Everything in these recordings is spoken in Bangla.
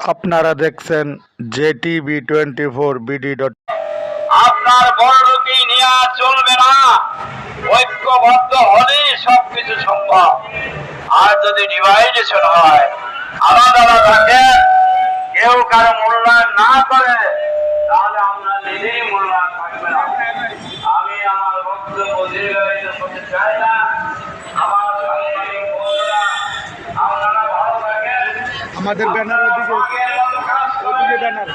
আপনারা দেখছেন JTV twenty four BD dot আপনার বড়লোকি নেওয়া চলবে না। ঐক্যবদ্ধ হলেই সবকিছু সম্ভব। আর যদি ডিভাইডেশন হয়, আলাদা আলাদা কেউ কারও মূল্যায়ন না করে, তাহলে আমরা নিজেই মূল্যায়ন থাকবে না। আমি আমার বক্তব্য দীর্ঘায়িত করতে চাই না। আমাদের ব্যানার ওদিকে। ওদিকে ব্যানার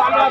আমরা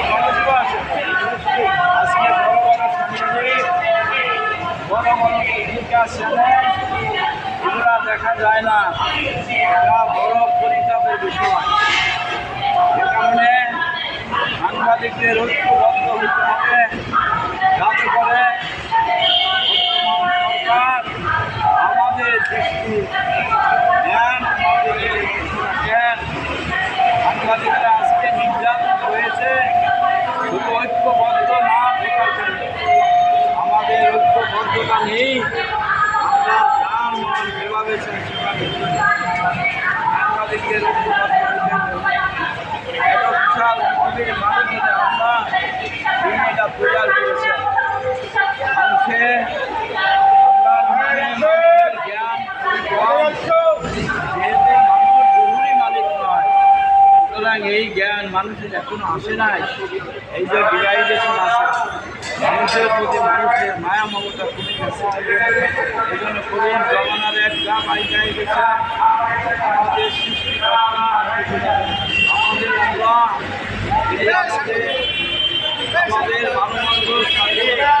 এগুলা দেখা যায় না এটা বড় পরিতাপের বিষয়। এ কারণে সাংবাদিকদের ঐক্যবদ্ধ হতে হবে। যাতে করে এই জ্ঞান মানুষের এখনও আসে নাই। এই যে ডিভাইডেশন আছে মানুষের প্রতি মানুষের মায়া মমতা কমে গেছে। এই জন্য করুন জমানার এক গা পাইকাই গেছে, আমাদের আমাদের আমাদের